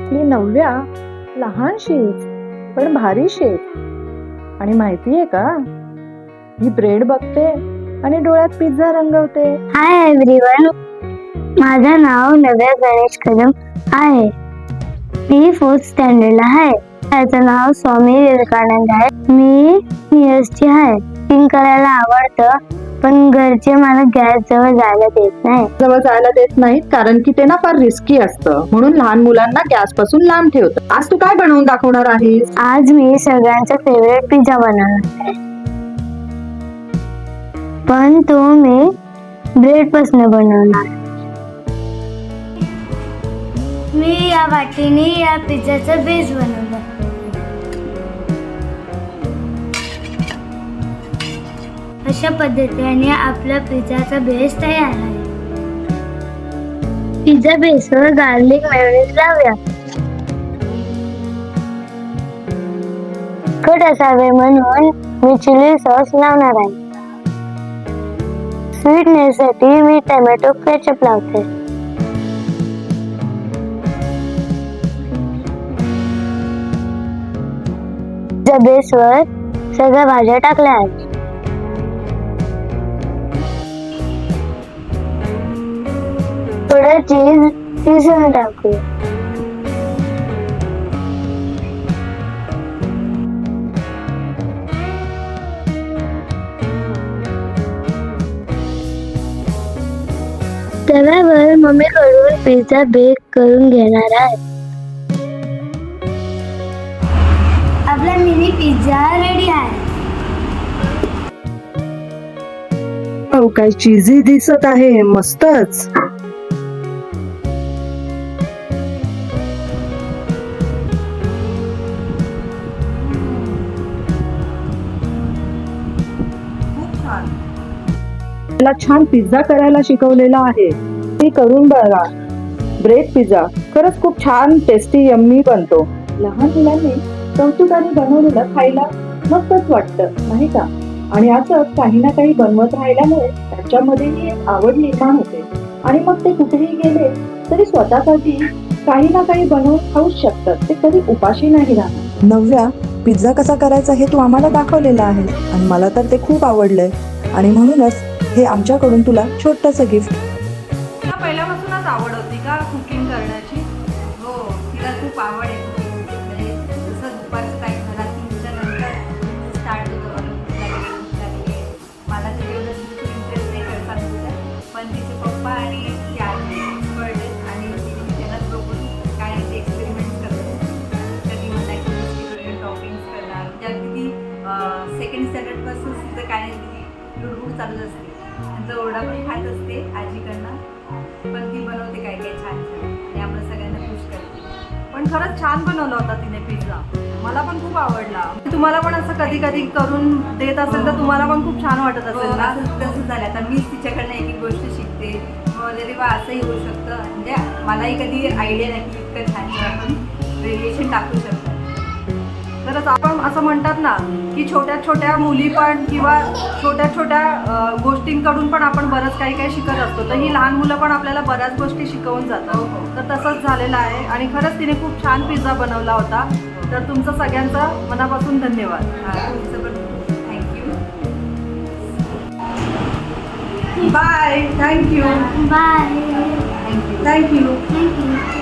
ती नव्या लहान पण भारी आणि माहितीये का? ही ब्रेड बघते आणि डोळ्यात पिझ्झा रंगवते. हाय एव्हरीवन माझं नाव नव्या गणेश कदम आहे. मी फोर्थ स्टँडर्डला आहे. त्याचं नाव स्वामी विवेकानंद आहे. मी ची आहे. पिंक करायला आवडतं. पण घरचे मला गॅस जवळ जायला देत नाही. जवळ जायला देत नाहीत कारण की ते ना फार रिस्की असतं. म्हणून लहान मुलांना गॅसपासून लांब ठेवतं आज तू काय बनवून दाखवणार आहेस? आज मी सगळ्यांचा फेवरेट पिझ्झा बनवणार आहे. पण तो मी ब्रेडपासून बनवणार. मी या वाटीने या पिझ्झाचा बेस बनवला अशा पद्धतीने आपला पिझ्झाचा बेस तयार आहे. पिझ्झा बेसवर गार्लिक मेयोनीज लावूया. तिखट असावे म्हणून मी चिली सॉस लावणार आहे. स्वीटनेस साठी मी टोमॅटो केचप लावते. पिझ्झा बेसवर सगळ्या भाज्या टाकल्या आहेत. सगळं चीज किसून टाकू. तव्यावर मम्मीकडून पिझ्झा बेक करून घेणार आहे. आपला मिनी पिझ्झा रेडी आहे. हो काय चीजी दिसत आहे मस्तच. मला छान पिझ्झा करायला शिकवलेला आहे. ती करून बघा. ब्रेड पिझ्झा खरंच खूप छान टेस्टी यम्मी बनतो. लहान मुलांनी कौतुकाने बनवलेलं खायला मस्तच वाटतं नाही का? आणि असं काही ना काही बनवत राहिल्यामुळे त्यांच्यामध्येही एक आवड निर्माण होते. आणि मग ते कुठेही गेले तरी स्वतःसाठी काही ना काही बनवून खाऊच शकतात. ते कधी उपाशी नाही राहणार. नवव्या पिझ्झा कसा करायचा हे तू आम्हाला दाखवलेलं आहे. आणि मला तर ते खूप आवडलंय. आणि म्हणूनच हे आमच्याकडून तुला छोटंसं गिफ्ट तुला पहिल्यापासूनच आवड होती का कुकिंग करण्याची? हो तिला खूप आवड आहे म्हणजे जसं दुपारचं टाईम झाला तीनच्या नंतर स्टार्ट होतं मला तर एवढं बिलकुल इंटरेस्ट नाही करतात पण तिचे पप्पा आणि ती आजी एक्सपर्ट आणि तिने त्यांनाच बघून काय ते एक्सपेरिमेंट करते कधी मला की टॉपिंग्स करणार. म्हणजे अगदी ती सेकंड स्टँडर्डपासून तिचं काय नाही ती लुडबुड चालूच असते. त्यांचा ओरडा पण खात असते आजीकडनं. पण ती बनवते काय काय छान छान. त्यामुळे सगळ्यांना खुश करते. पण खरंच छान बनवला होता तिने पिझ्झा मला पण खूप आवडला. तुम्हाला पण असं कधी कधी करून देत असेल तर तुम्हाला पण खूप छान वाटत असेल ना? हो, तसं झालं आता मीच तिच्याकडनं एक एक गोष्ट शिकते. वगैरे बा असंही होऊ शकतं. म्हणजे मलाही कधी आयडिया नाही की इतकं छान छान आपण व्हेरिएशन टाकू शकतो. खरंच आपण असं म्हणतात ना की छोट्या छोट्या मुली पण किंवा छोट्या छोट्या गोष्टींकडून पण आपण बरंच काही काही शिकत असतो. तर ही लहान मुलं पण आपल्याला बऱ्याच गोष्टी शिकवून जातात. तर तसंच झालेलं आहे. आणि खरंच तिने खूप छान पिझ्झा बनवला होता. तर तुमचं सगळ्यांचं मनापासून धन्यवाद. तुमचं पण thank you bye thank you bye thank you thank you